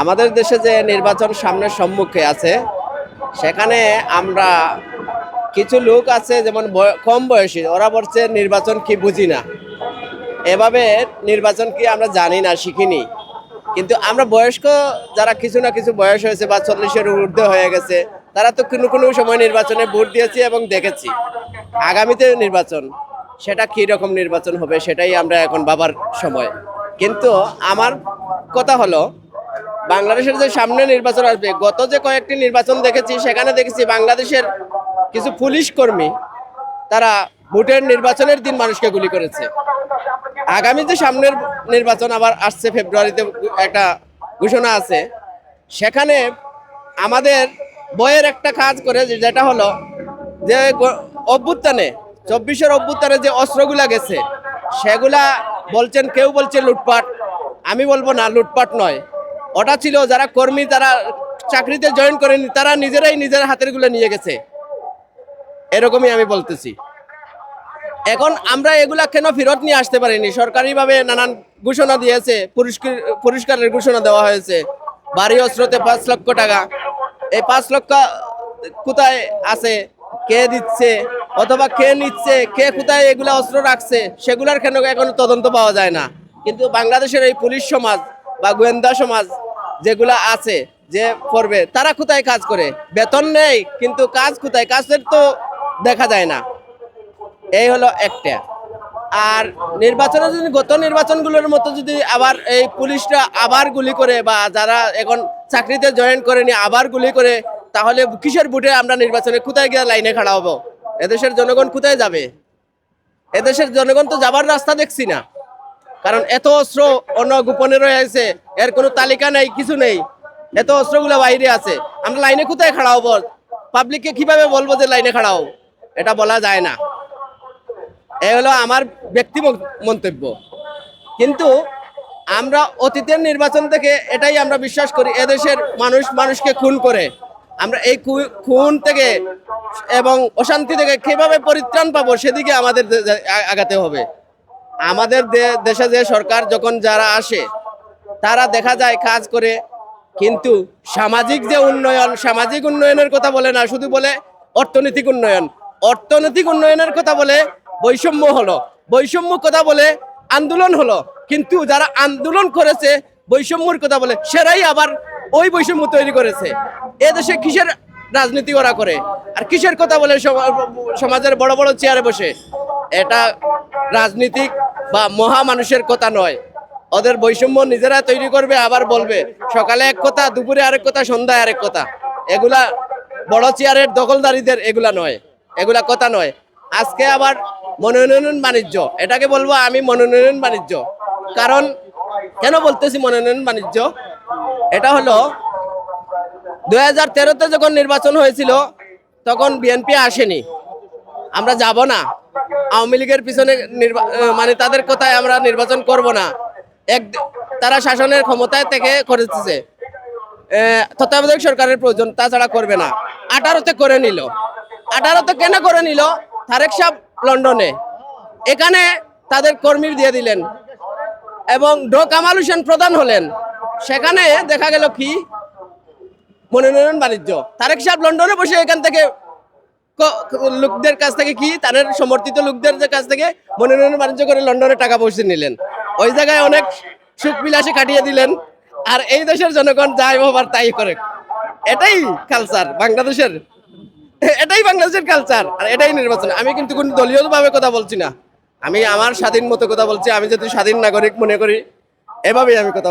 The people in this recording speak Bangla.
আমাদের দেশে যে নির্বাচন সামনের সম্মুখে আছে, সেখানে আমরা কিছু লোক আছে যেমন কম বয়সী, ওরা বলছে নির্বাচন কি বুঝি না। এভাবে নির্বাচন কি আমরা জানি না, শিখিনি। কিন্তু আমরা বয়স্ক, যারা কিছু না কিছু বয়স হয়েছে বা চল্লিশের ঊর্ধ্বে হয়ে গেছে, তারা তো কোনো কোনো সময় নির্বাচনে ভোট দিয়েছি এবং দেখেছি। আগামীতে নির্বাচন, সেটা কী রকম নির্বাচন হবে সেটাই আমরা এখন বাবার সময়। কিন্তু আমার কথা হলো বাংলাদেশের যে সামনে নির্বাচন আসবে, গত যে কয়েকটি নির্বাচন দেখেছি, সেখানে দেখেছি বাংলাদেশের কিছু পুলিশ কর্মী, তারা ভোটের নির্বাচনের দিন মানুষকে গুলি করেছে। আগামী যে সামনের নির্বাচন আবার আসছে, ফেব্রুয়ারিতে একটা ঘোষণা আছে। সেখানে আমাদের বইয়ের একটা কাজ করে যেটা হলো যে অভ্যুত্থানে, চব্বিশের অভ্যুত্থানে যে অস্ত্রগুলা গেছে, সেগুলা বলছেন, কেউ বলছে লুটপাট। আমি বলব না, লুটপাট নয়। ওটা ছিল, যারা কর্মী তারা চাকরিতে জয়েন করেনি, তারা নিজেরাই নিজের হাতেরগুলো নিয়ে গেছে। এরকমই আমি বলতেছি। এখন আমরা এগুলা কেন ফেরত নিয়ে আসতে পারিনি? সরকারিভাবে নানান ঘোষণা দিয়েছে, পুরস্কার, পুরস্কারের ঘোষণা দেওয়া হয়েছে। বাড়ি অস্ত্রতে পাঁচ লক্ষ টাকা। এই পাঁচ লক্ষ কোথায় আছে? কে দিচ্ছে? অথবা কে নিচ্ছে? কে কোথায় এগুলা অস্ত্র রাখছে? সেগুলার কেন এখনও তদন্ত পাওয়া যায় না। কিন্তু বাংলাদেশের এই পুলিশ সমাজ বা গোয়েন্দা সমাজ যেগুলা আছে যে করবে, তারা কোথায় কাজ করে? বেতন নেই, কিন্তু কাজ কোথায়? কাজের তো দেখা যায় না। এই হলো একটা। আর নির্বাচনে যদি, গত নির্বাচনগুলোর মতো যদি আবার এই পুলিশরা আবার গুলি করে বা যারা এখন চাকরিতে জয়েন করেনি, আবার গুলি করে, তাহলে কিসের বুটে আমরা নির্বাচনে কোথায় গিয়ে লাইনে খাড়া হব? এদেশের জনগণ কোথায় যাবে? এদেশের জনগণ তো যাবার রাস্তা দেখছি না। কারণ এত অস্ত্র অন্য গোপনে রয়েছে এর কোনো তালিকা নেই, কিছু নেই। এত অস্ত্রগুলো বাইরে আছে। আমরা লাইনে কোথায় খাড়া হব পাবলিককে কীভাবে বলব যে লাইনে খাড়া হও এটা বলা যায় না। এ হলো আমার ব্যক্তি মন্তব্য। কিন্তু আমরা অতীতের নির্বাচন থেকে এটাই আমরা বিশ্বাস করি, এদেশের মানুষ মানুষকে খুন করে। আমরা এই খুন থেকে এবং অশান্তি থেকে কীভাবে পরিত্রাণ পাবো, সেদিকে আমাদের আগাতে হবে। আমাদের দেশে যে সরকার যখন যারা আসে, তারা দেখা যায় কাজ করে, কিন্তু সামাজিক যে উন্নয়ন, সামাজিক উন্নয়নের কথা বলে না, শুধু বলে অর্থনৈতিক উন্নয়ন। অর্থনৈতিক উন্নয়নের কথা বলে বৈষম্য হলো, বৈষম্য কথা বলে আন্দোলন হলো, কিন্তু যারা আন্দোলন করেছে, বৈষম্যর কথা বলে, সেরাই আবার ওই বৈষম্য তৈরি করেছে। এ দেশে কিসের রাজনীতি ওরা করে? আর কিসের কথা বলে সমাজের বড় বড় চেয়ারে বসে? এটা রাজনীতিক বা মহা মানুষের কথা নয়। ওদের বৈষম্য নিজেরা তৈরি করবে, আবার বলবে, সকালে এক কথা, দুপুরে আরেক কথা, সন্ধ্যায় আরেক কথা। এগুলা বড় চেয়ারের দখলদারিদের এগুলা নয়, এগুলা কথা নয়। আজকে আবার মনোনয়ন বাণিজ্য, এটাকে বলব আমি মনোনয়ন বাণিজ্য। কারণ, কেন বলতেছি মনোনয়ন বাণিজ্য? এটা হলো, দুই হাজার তেরোতে যখন নির্বাচন হয়েছিল, তখন বিএনপি আসেনি। আমরা যাব না। আওয়ামী লীগের পিছনে মানে তাদের কথায় আমরা নির্বাচন করব না। এক, তারা শাসনের ক্ষমতায় থেকে করেছে। তত্ত্বাবধায়ক সরকারের প্রয়োজন, তাছাড়া করবে না। আঠারোতে করে নিল। আঠারোতে কেন করে নিল? তারেক সাহ লন্ডনে। এখানে তাদের কর্মী দিয়ে দিলেন। এবং ডো কামাল হোসেন প্রধান হলেন। সেখানে দেখা গেল কি? মনোনয়ন বাণিজ্য। তারেক সাহেব লন্ডনে বসে এখান থেকে লোকদের কাছ থেকে কি? তাদের সমর্থিত লোকদের কাছ থেকে মনোনয়ন বাণিজ্য করে লন্ডনে টাকা পয়সা নিলেন। ওই জায়গায় অনেক সুখ বিলাসে কাটিয়ে দিলেন। আর এই দেশের জনগণ যাই বাবার তাই করে এটাই কালচার বাংলাদেশের। এটাই বাংলাদেশের কালচার আর এটাই নির্বাচন। আমি কিন্তু কোন দলীয় ভাবে কথা বলছি না। আমি আমার স্বাধীন মতো কথা বলছি। আমি যদি স্বাধীন নাগরিক মনে করি, এভাবেই আমি কথা